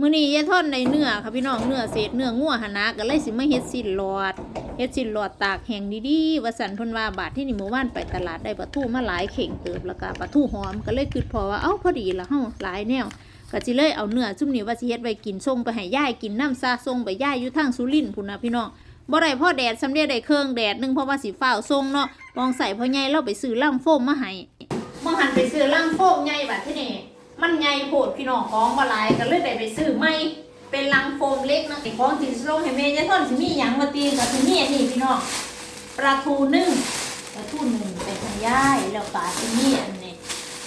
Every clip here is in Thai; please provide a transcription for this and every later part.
มื้อนี้ยายทอนในเนื้อค่ะพี่น้องเนื้อเศษเนื้องัวหนนะก็เลยสิมาเฮ็ดสินหลอดเฮ็ดสินหลอดตากแห้งดีๆว่าสันเพิ่นว่าบาทที่นี่หมู่บ้านไปตลาดได้ปลาทูมาหลายเข่งเติบแล้วก็ปลาทูหอมก็เลยคิดพอว่าเอ้าพอดีละเฮาหลายแนวก็สิเลยเอาเนื้อซุ่มนี้ว่าสิเฮ็ดไว้กินส่งไปให้ยายกินน้ำซาส่งไปยายอยู่ทางสุรินทร์พุ่นนะพี่น้องบ่ได้พ่อแดดสำเร็จได้เครื่องแดดหนึงเพราะว่าสิฟ้าส่งเนาะมองใส่พ่อใหญ่เราไปซื้อล่างโฟมมาให้มองหันไปซื้อล่างโฟมใหญ่บัดที่นี่ มันใหญ่โพดพี่น้องของบ่หลายก็เลยได้ไปซื้อใหม่เป็นลังโฟมเล็กนะของที่สิลงให้แม่ยายทอนสิมีหยังมาตีกับสิมีอันนี้พี่น้องปลาทูนึ่งปลาทูนึ่งเป็นทางย่ายแล้วปลาสิมีอันนี้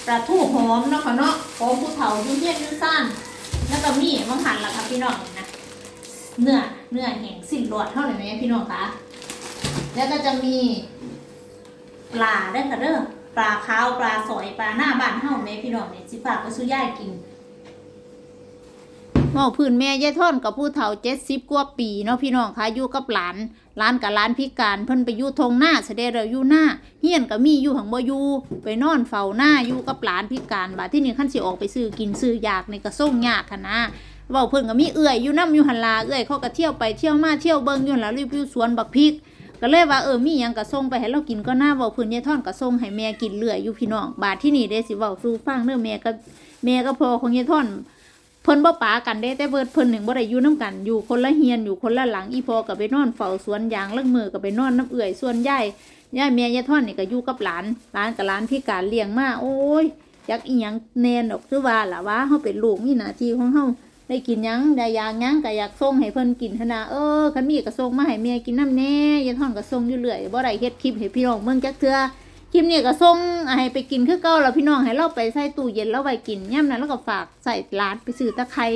ปลาทูหอมเนาะค่ะเนาะของผู้เฒ่ายู่เฮียนยู่ซ่านแล้วก็มีมังหันล่ะค่ะพี่น้องนะเนื้อเนื้อแห้งสิ้นหลอดเท่าไหร่ไหมพี่น้องคะแล้วก็จะมีปลาได้อค่ะเด้อ ปลาขาวปลาสอยปลาหน้าบ้านเฮาแม่พี่น้องนี่สิฝากไปสู่ย่ายกินเมาพื้นแม่ยายท่อนกับผู้เฒ่าเจ็ดสิบกว่าปีเนาะพี่น้องค่ะอยู่กับหลานหลานกับหลานพิการเพิ่นไปอยู่ทงหน้าเสด็จเราอยู่หน้าเฮียนก็มีอยู่หังบ่อยู่ไปนอนเฝ้าหน้าอยู่กับหลานพิการบาดที่นี่ขั้นสิออกไปซื้อกินซื้อยากในกระส่งยากค่ะนะเว้าเพิ่นก็มีเอื้อยอยู่น้ำอยู่หันลาเอื้อยเขาก็เที่ยวไปเที่ยวมาเที่ยวเบิ่งอยู่หันล่ะรีวิวสวนบักพริก ก็เลยว่าเออมีหยังกระส่งไปให้เรากินก็น่าเว้าพิ่นยายท่อนกระส่งให้แม่กินเรื่อยอยู่พี่น้องบาดที่นี่เด้สิเว้าสู่ฟังเด้อแม่ก็แม่ก็พอของยายท่อนเพิ่นบ่ปากันเด้แต่เบิดเพิ่นหนึ่งบ่ได้อยู่นํกันอยู่คนละเฮียนอยู่คนละหลังอีพอก็ไปนอนเฝ้าสวนยางลังมือก็ไปนอนน้ำเอื่อยส่วนยายยายเมียยายท่อนนี่ก็อยู่กับหลานหลานกับหลานพิการเลี้ยงมาโอ้ยอยากอีหยังแนนออกคือว่าล่ะว่าเฮาเป็นลูกมีหน้าที่ของเฮา ได้กินยังได้ยางยังก็อยากส่งให้เพิ่นกินหั้นนะเออคันมีก็ส่งมาให้เมียกินน้ำแน่ยายท่อนก็ส่งอยู่เรื่อยบ่ได้เฮ็ดคลิปให้พี่น้องเบิ่งจักเทื่อคลิปนี้ก็ส่งให้ไปกินคือเก่าแล้วพี่น้องให้เราไปใส่ตู้เย็นแล้วไว้กินย่ำนั้นแล้วก็ฝากใส่ร้านไปซื้อตะไคร้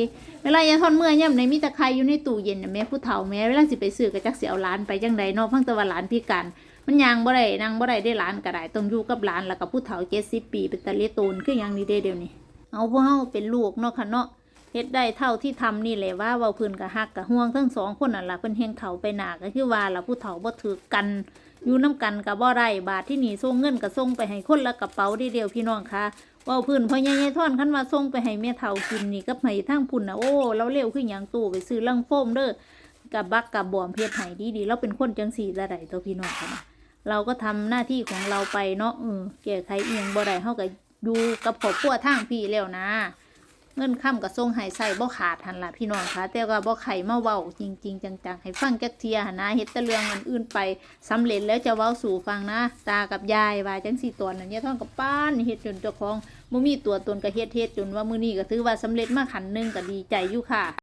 เวลายายทอนเมื่อย่ำในมีตะไคร้อยู่ในตู้เย็นแม่ผู้เฒ่าแม่เวลาสิไปซื้อก็จักสิเอาร้านไปจังใดเนาะพังตะวันร้านพิการมันยางบ่ได้นางบ่ได้ได้ร้านก็ได้ต้องอยู่กับร้านแล้วก็ผู้เฒ่า70ปีเป็นตะเลโตนคือยังนี่เด้เดี๋ยวนี้เอาพวกเฮาเป็นลูกเนาะค่ะเนาะ เฮ็ดได้เท่าที่ทำนี่แหละว่าเว้าเพิ่นก็ฮักก็ห่วงทั้งสองคนนั่นล่ะเพิ่นเฮงเฒ่าไปหนาก็คือว่าล่ะผู้เฒ่าบ่ถือกันอยู่น้ำกันกับบ่ได้บาทที่หนีส่งเงินก็ส่งไปให้คนละกระเป๋าเดีเดียวพี่น้องค่ะเว่าพื้นพ่อใหญ่ๆท่อนคันว่าส่งไปให้แม่เฒ่ากินนี่กับให้ทางพุ่นนะโอ้เราเร็วขึ้นอหย่างตู้ไปซื้อลังโฟมเด้อกับบักกับบอมเพชรไห้ดีดีๆเราเป็นคนจังสีระไดตัวพี่น้องค่ะเราก็ทำหน้าที่ของเราไปเนาะเออแก้ไขเอียงบ่ได้เฮาก็อยู่กับครอบครัวทางพี่แล้วนะ เงินค่ำกับทรงหายใส่บ่ขาดหันละพี่น้องคะแต่ว่าบ่ไข่มาเว้าจริง ๆ จังๆให้ฟังจักเทียนะเฮ็ดตะเรื่องมันอื่นไปสำเร็จแล้วจะเว้าสู่ฟังนะ ตากับยายว่าจังสี่ตัวนั่นเนี่ยท่องกับป้านเฮ็ดจนเจ้าของบ่มีตัวตนก็เฮ็ดเฮ็ดจนว่ามื้อนี้ก็ถือว่าสำเร็จมาขันหนึงก็ดีใจอยู่ค่ะ